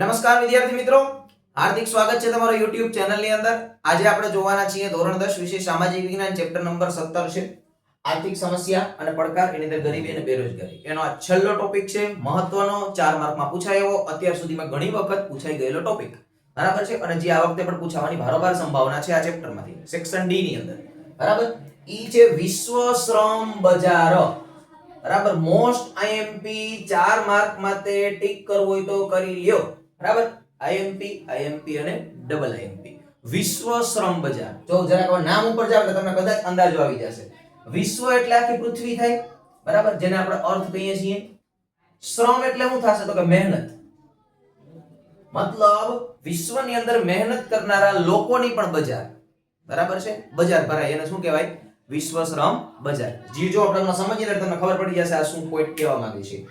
નમસ્કાર વિદ્યાર્થી મિત્રો. હાર્દિક સ્વાગત છે તમારો YouTube ચેનલની અંદર. આજે આપણે જોવાના છીએ ધોરણ 10 વિશે સામાજિક વિજ્ઞાન ચેપ્ટર નંબર 17 છે. આર્થિક સમસ્યા અને પડકાર, એની અંદર ગરીબી અને બેરોજગારી. એનો આ છેલ્લો ટોપિક છે. મહત્વનો ચાર માર્કમાં પૂછાય એવો. અત્યાર સુધીમાં ઘણી વખત પૂછાઈ ગયેલો ટોપિક બરાબર છે? અને જે આ વખતે પણ પૂછાવાની ભારોભાર સંભાવના છે આ ચેપ્ટરમાંથી. સેક્શન ડી ની અંદર. બરાબર? ઈ છે વિશ્વ શ્રમ બજાર. બરાબર? મોસ્ટ આઈએમપી ચાર માર્ક માટે ટીક કરવો હોય તો કરી લ્યો. બરાબર? આઈએમપી આઈએમપી અને ડબલ આઈએમપી વિશ્વ શ્રમ બજાર. જો જરાક નામ ઉપર જાવ એટલે તમને કદાચ અંદાજો આવી જશે. વિશ્વ એટલે આખી પૃથ્વી થાય. બરાબર? જેને આપણે અર્થ કહીએ છીએ. શ્રમ એટલે શું થશે? તો કે મહેનત. મતલબ વિશ્વની અંદર મહેનત કરનારા લોકોની પણ બજાર. બરાબર છે? બજાર ભરાય. એને શું કહેવાય? વિશ્વ શ્રમ બજાર. જી, જો આપણે સમજીએ એટલે તમને ખબર પડી જશે આ શું પોઈન્ટ કહેવા માંગે છે.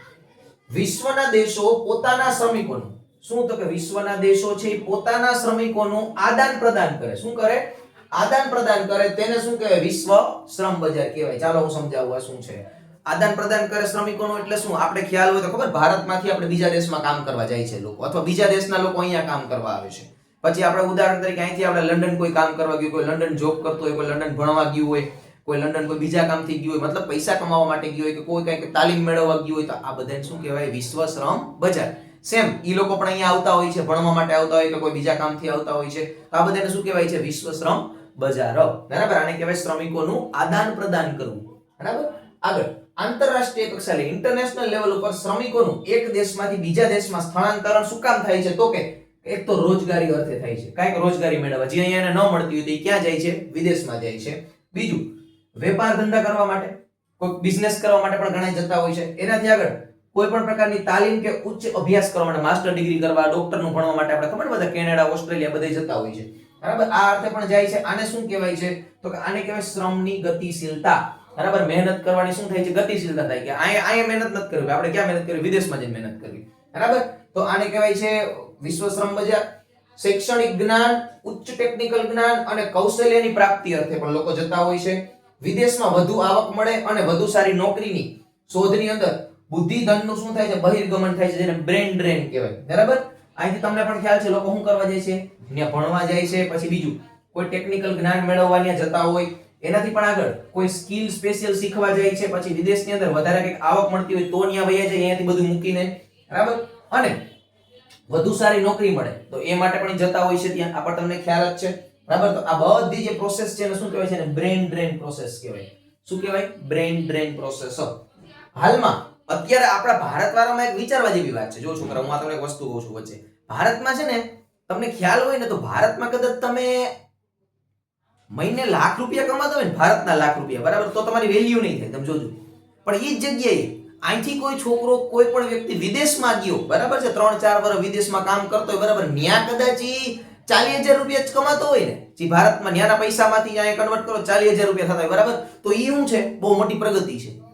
વિશ્વના દેશો પોતાના શ્રમિકોનું શું તો કે વિશ્વના દેશો છે પોતાના શ્રમિકોનું આદાન પ્રદાન કરે. શું કરે? આદાન પ્રદાન કરે તેને શું કહેવાય? વિશ્વ શ્રમ બજાર કહેવાય. ચાલો હું સમજાવું આ શું છે. આદાન પ્રદાન કરે શ્રમિકોનું એટલે શું? આપણે ખ્યાલ હોય તો ખબર? ભારતમાંથી આપણે બીજા દેશમાં કામ કરવા જાય છે લોકો. અથવા બીજા દેશના લોકો અહીંયા કામ કરવા આવે છે. પછી આપણે ઉદાહરણ તરીકે અહીંથી આપણે લંડન કોઈ કામ કરવા ગયું, કોઈ લંડન જોબ કરતો હોય, કોઈ લંડન ભણવા ગયું હોય, કોઈ લંડન કોઈ બીજા કામથી ગયું હોય, મતલબ પૈસા કમાવા માટે ગયું હોય કે કોઈ કંઈક તાલીમ મેળવવા ગયું હોય, તો આ બધાને શું કહેવાય? વિશ્વ શ્રમ બજાર. સેમ એ લોકો પણ અહીંયા આવતા હોય છે, ભણવા માટે આવતા હોય કે કોઈ બીજા કામથી આવતા હોય છે. તો આ બધાને શું કહેવાય છે? વિશ્વ શ્રમ બજાર. બરાબર? આને કહેવાય શ્રમિકોનું આદાન પ્રદાન કરવું. બરાબર? આગળ, આંતરરાષ્ટ્રીય કક્ષાએ ઇન્ટરનેશનલ લેવલ ઉપર શ્રમિકોનું એક દેશમાંથી બીજા દેશમાં સ્થળાંતરણ શું કામ થાય છે? તો કે એક તો રોજગારી અર્થે થાય છે. કાંઈક રોજગારી મેળવવા. જે અહીંયા ન મળતી હોય તો ક્યાં જાય છે? વિદેશમાં જાય છે. બીજું, વેપાર ધંધા કરવા માટે. કોઈ બિઝનેસ કરવા માટે પણ ઘણા જતા હોય છે. એનાથી આગળ કોઈ પણ પ્રકારની તાલીમ કે ઉચ્ચ અભ્યાસ કરવા માટે માસ્ટર ડિગ્રી કરવા, ડોક્ટરનું ભણવા માટે આપણે ખબર બધા કેનેડા, ઓસ્ટ્રેલિયા, બધે જતા હોય છે. બરાબર? આ અર્થે પણ જાય છે, આને શું કહેવાય છે? તો કે આને કહેવાય શ્રમની ગતિશીલતા. બરાબર? મહેનત કરવાની શું થાય છે? ગતિશીલતા થાય કે અહીંયા અહીંયા મહેનત નથી કરવી, આપણે ક્યાં મહેનત કરવી? વિદેશમાં જઈને મહેનત કરવી. બરાબર? તો આને કહેવાય છે વિશ્વ શ્રમ બજાર. શૈક્ષણિક જ્ઞાન, ઉચ્ચ ટેકનિકલ જ્ઞાન અને કૌશલ્યની પ્રાપ્તિ અર્થે પણ લોકો જતા હોય છે. વિદેશમાં વધુ આવક મળે અને વધુ સારી નોકરીની શોધની અંદર બુદ્ધિ ધનનું શું થાય છે? બહિર્ગમન થાય છે, જેને બ્રેન ડ્રેન કહેવાય. બરાબર? અહીંથી તમને પણ ખ્યાલ છે, લોકો શું કરવા જાય છે? ત્યાં ભણવા જાય છે, પછી બીજું. કોઈ ટેકનિકલ જ્ઞાન મેળવવા ત્યાં જતા હોય, એનાથી પણ આગળ. કોઈ સ્કિલ સ્પેશિયલ શીખવા જાય છે, પછી વિદેશની અંદર વધારે કંઈક આવક મળતી હોય તો ત્યાં વયા જાય, અહીંયાથી બધું મૂકીને. બરાબર? અને વધુ સારી નોકરી મળે, તો એ માટે પણ જતા હોય છે ત્યાં. આ પણ તમને ખ્યાલ જ છે. બરાબર? તો આ બધી જે પ્રોસેસ છે, એને શું કહેવાય છે? ને બ્રેન ડ્રેન પ્રોસેસ કહેવાય. શું કહેવાય? બ્રેન ડ્રેન પ્રોસેસ હાલમાં અત્યારે આપણા ભારતવાળામાં એક વિચારવા જેવી વાત છે. જો છોકરા, હું તમને એક વસ્તુ કહું છું વચ્ચે. ભારતમાં છે ને, તમને ખ્યાલ હોય ને તો ભારતમાં કદાચ તમે મહિને લાખ રૂપિયા કમાતા હોય ને, ભારતના લાખ રૂપિયા, બરાબર? તો તમારી વેલ્યુ નહીં થાય, તમે જોજો. પણ એ જ જગ્યાએ અહીંથી કોઈ છોકરો, કોઈ પણ વ્યક્તિ વિદેશમાં ગયો, બરાબર છે? ત્રણ, ચાર વર્ષ વિદેશમાં કામ કરતો હોય, બરાબર? ન્યા કદાચ એ ચાલીસ હજાર રૂપિયા જ કમાતો હોય ને. જે, ભારતમાં ન્યાના પૈસામાંથી અહીંયા કન્વર્ટ કરો, ચાલીસ હજાર રૂપિયા થતા હોય, બરાબર? તો એ શું છે? બહુ મોટી પ્રગતિ છે.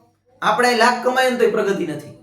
આપણે લાખ કમાય ને તો પ્રગતિ નથી.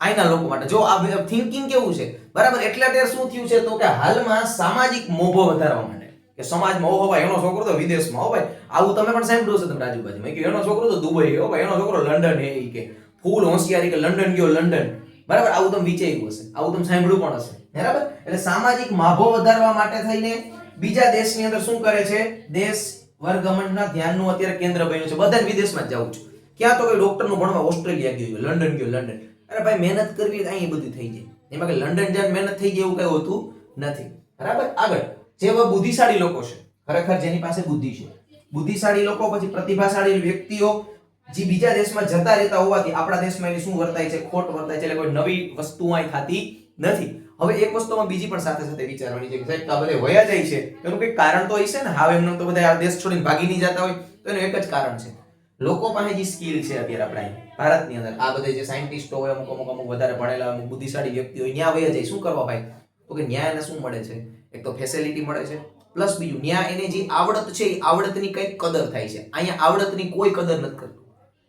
આઈના લોકો માટે. જો આ થિંકિંગ કેવું છે? બરાબર, એટલે અત્યારે શું થયું છે? તો કે હાલમાં સામાજિક મોભો વધારવા માટે. કે સમાજમાં, ઓહો ભાઈ, એનો છોકરો તો વિદેશમાં, હો ભાઈ. આવું તમે પણ સાંભળ્યું હશે તમે આજુબાજુમાં કે એનો છોકરો તો દુબઈ ગયો ભાઈ. એનો છોકરો લંડન એ કે. ફૂલ હોશિયારી કે લંડન ગયો, લંડન. બરાબર, આવું તમે વિચાર્યું હશે. આવું તમે સાંભળ્યું પણ હશે. બરાબર? એટલે સામાજિક માભો વધારવા માટે થઈને બીજા દેશની અંદર શું કરે છે? દેશ વર્ગમંડના ધ્યાનનું અત્યારે કેન્દ્ર બન્યું છે. બધા વિદેશમાં જ જાઉં છું. ક્યાં તો કોઈ ડોક્ટરનું ભણવા ઓસ્ટ્રેલિયા ગયો લંડન ગયો, લંડન. અરે ભાઈ, મહેનત કરવી અહીં બધું થઈ જાય. એમાં કે લંડન જાય મહેનત થઈ જાય એવું કઈ હોતું નથી. બરાબર? આગળ. જેવા બુદ્ધિશાળી લોકો છે, ખરેખર જેની પાસે બુદ્ધિ છે. બુદ્ધિશાળી લોકો પછી પ્રતિભાશાળી વ્યક્તિઓ જે બીજા દેશમાં જતા રહેતા હોવાથી આપણા દેશમાં એની શું વર્તાય છે, ખોટ વર્તાય છે, એટલે કોઈ નવી વસ્તુ અહીં થતી નથી. હવે એક વસ્તુમાં બીજી પણ સાથે સાથે વિચારવાની છે કે સાહેબ આ બધે વયા જાય છે. એનું કંઈક કારણ તો હશે ને? હાવ એમનો તો બધા આ દેશ છોડીને ભાગી નહીં જતા હોય. તો એનું એક જ કારણ છે. લોકો પાસે જે સ્કિલ છે અત્યારે આપણે ભારતની અંદર. આ બધા જે સાયન્ટિસ્ટો હોય, અમુક અમુક અમુક વધારે ભણેલા, અમુક બુદ્ધિશાળી વ્યક્તિઓ હોય ત્યાં વયા જાય. શું કરવા ભાઈ? તો કે ન્યાય એને શું મળે છે? એક તો ફેસિલિટી મળે છે પ્લસ બીજું ન્યાય એને જે આવડત છે, એ આવડતની કંઈક કદર થાય છે. અહીંયા આવડતની કોઈ કદર નથી કરતું.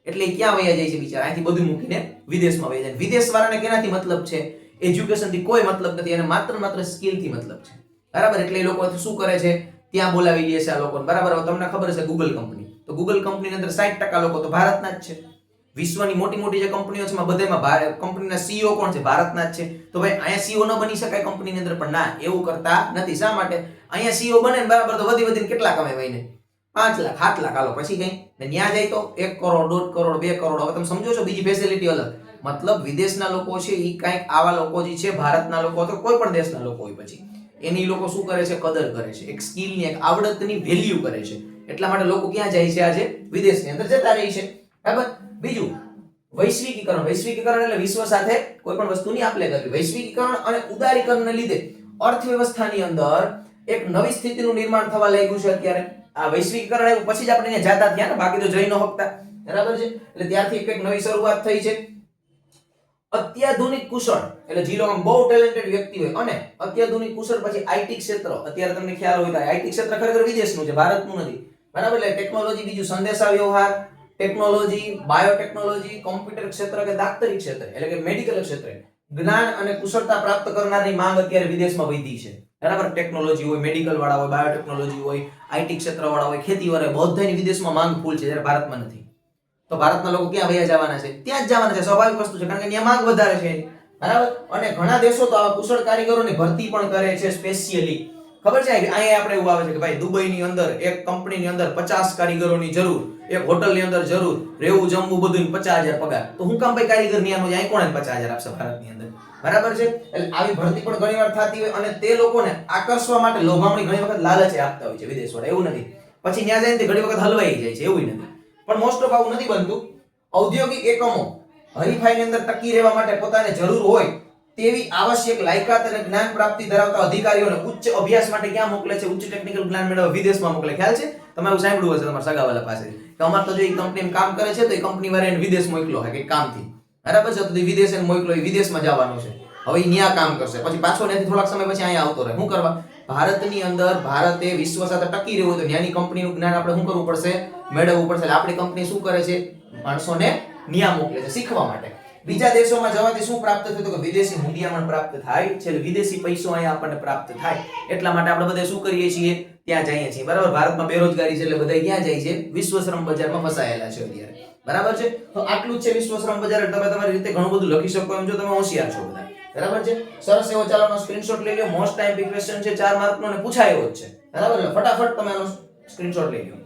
એટલે ક્યાં વયા જાય છે બિચારા? અહીંથી બધું મૂકીને વિદેશમાં વયા જાય. વિદેશ વાળાને કેનાથી મતલબ છે? એજ્યુકેશનથી કોઈ મતલબ નથી. એને માત્ર માત્ર સ્કિલથી મતલબ છે. બરાબર? એટલે એ લોકો શું કરે છે? ત્યાં બોલાવી દે છે આ લોકોને. બરાબર? તમને ખબર છે ગૂગલ કંપની તો ગૂગલ કંપનીની અંદર સાઠ ટકા લોકો તો ભારતના જ છે. વિશ્વની મોટી મોટી જે કંપનીઓ છે બધામાં કંપનીના સીઈઓ કોણ છે? ભારતના જ છે. તો ભાઈ, અહીંયા સીઈઓ ન બની શકાય કંપનીની અંદર, પણ ના, એવું કરતા નથી. શા માટે? અહીંયા સીઈઓ બને બરાબર તો વધી વધીને કેટલા કમાય ભાઈને? પાંચ લાખ, સાત લાખ હાલો, પછી કઈ? ન્યા જાય તો એક કરોડ, દોઢ કરોડ, બે કરોડ, હવે તમે સમજો છો, બીજી ફેસિલિટી અલગ. મતલબ વિદેશના લોકો છે એ કાંઈક આવા લોકો જે છે, ભારતના લોકો તો કોઈ પણ દેશના લોકો હોય પછી. એની લોકો શું કરે છે? કદર કરે છે. એક સ્કિલની એક આવડતની વેલ્યુ કરે છે. એટલા માટે લોકો ક્યાં જાય છે આજે? વિદેશની અંદર જતા રહી છે. બરાબર? બીજું, વૈશ્વિકીકરણ. વૈશ્વિકીકરણ એટલે વિશ્વ સાથે કોઈ પણ વસ્તુની આપ લે કરવી. વૈશ્વિકીકરણ અને ઉદારીકરણને લીધે અર્થવ્યવસ્થાની અંદર એક નવી સ્થિતિનું નિર્માણ થવા લાગ્યું છે અત્યારે. આ વૈશ્વિકીકરણ આવ્યું પછી જ આપણે અહીંયા જાતા થયા ને, બાકી તો જઈ ન શકતા. બરાબર છે? એટલે ત્યારથી એક નવી શરૂઆત થઈ છે. અત્યાધુનિક કુશળ, એટલે જે બહુ ટેલેન્ટેડ વ્યક્તિ હોય અને અત્યાધુનિક કુશળ પછી આઈટી ક્ષેત્ર. અત્યારે તમને ખ્યાલ હોય તો આઈટી ક્ષેત્ર ખરેખર વિદેશનું છે, ભારતનું નથી. બરાબર? એટલે ટેકનોલોજી બીજું સંદેશા વ્યવહાર ટેકનોલોજી બાયોટેકનોલોજી કોમ્પ્યુટર ક્ષેત્ર કે દાક્તરી ક્ષેત્ર, એટલે કે મેડિકલ ક્ષેત્રે. જ્ઞાન અને કુશળતા પ્રાપ્ત કરનારની માંગ અત્યારે વિદેશમાં વધી છે. બરાબર? ટેકનોલોજી હોય મેડિકલ વાળા હોય બાયોટેકનોલોજી હોય આઈટી ક્ષેત્ર વાળા હોય ખેતી વાળા હોય, બધાની વિદેશમાં માંગ ફૂલ છે, જ્યારે ભારતમાં નથી. તો ભારતના લોકો ક્યાં વયા જવાના છે? ત્યાં જ જવાના છે, સ્વાભાવિક વસ્તુ છે, કારણ કે ત્યાં માંગ વધારે છે. બરાબર? અને ઘણા દેશો તો આવા કુશળ કારીગરોની ભરતી પણ કરે છે સ્પેશિયલી ખબર છે? અહીંયા આપણે એવું આવે છે કે ભાઈ દુબઈની અંદર એક કંપનીની અંદર પચાસ કારીગરોની જરૂર, એક હોટલની અંદર જરૂર, રહેવું, જમવું બધું પચાસ હજાર પગાર. તો હું કામ ભાઈ કારીગરની આનું અહીં કોણે પચાસ હજાર આપશે ભારતની અંદર? બરાબર છે? એટલે આવી ભરતી પણ ઘણી વાર થતી હોય અને તે લોકોને આકર્ષવા માટે લોભામણી ઘણી વખત લાલચે આપતા હોય છે વિદેશ વાળા એવું નથી. પછી ત્યાં તે ઘણી વખત હલવાઈ જાય છે, એવું નથી. પણ મોસ્ટ ઓફ આવું નથી બનતું. ઔદ્યોગિક એકમો હરીફાઈની અંદર ટકી રહેવા માટે પોતાને જરૂર હોય તેવી આવશ્યક લાયકાત અને જ્ઞાન પ્રાપ્તિ ધરાવતા અધિકારીઓને ઉચ્ચ અભ્યાસ માટે ક્યાં મોકલે છે? ઉચ્ચ ટેકનિકલ જ્ઞાન મેળવવા વિદેશમાં મોકલે. ખ્યાલ છે? તમે એવું સાંભળ્યું હશે તમારા સગાવાલા પાસે. કે અમાર તો જો એક કંપની કામ કરે છે, તો એ કંપની વાળા એને વિદેશ મોકલો. હોય કે કામથી. બરાબર છે? તો વિદેશ એને મોકલો, એ વિદેશમાં જવાનું છે. હવે ન્યા કામ કરશે. પછી પાછો નથી થોડાક સમય પછી અહીંયા આવતો રહે. શું કરવા? ભારતની અંદર ભારતે વિશ્વ સાથે ટકી રહેવું તો ત્યાંની કંપનીનું જ્ઞાન આપણે શું કરવું પડશે? મેળવવું પડશે. એટલે આપણી કંપની શું કરે છે? માણસોને ન્યા મોકલે છે, શીખવા માટે. બીજા દેશોમાં જવાથી શું પ્રાપ્ત થયું? તો કે વિદેશી હુંડિયામણ પ્રાપ્ત થાય. છે વિદેશી પૈસો અહીંયા આપણને પ્રાપ્ત થાય. એટલા માટે આપણે બધા શું કરીએ છીએ? ત્યાં જઈએ છીએ. બરાબર? ભારતમાં બેરોજગારી છે એટલે બધા ક્યાં જાય છે. વિશ્વ શ્રમ બજારમાં ફસાયેલા છે અત્યારે. બરાબર છે? તો આટલું જ છે વિશ્વ શ્રમ બજાર. તમે તમારી રીતે ઘણું બધું લખી શકો એમ જો તમે હોશિયાર છો બધા. બરાબર છે? સરસ એવો ચાલો સ્ક્રીનશોટ લઈ લો મોસ્ટ ટાઈમ ક્વેશ્ચન છે. ચાર માર્કનો ને પૂછાયો જ છે. બરાબર? ફટાફટ તમે આનો સ્ક્રીનશોટ લઈ લો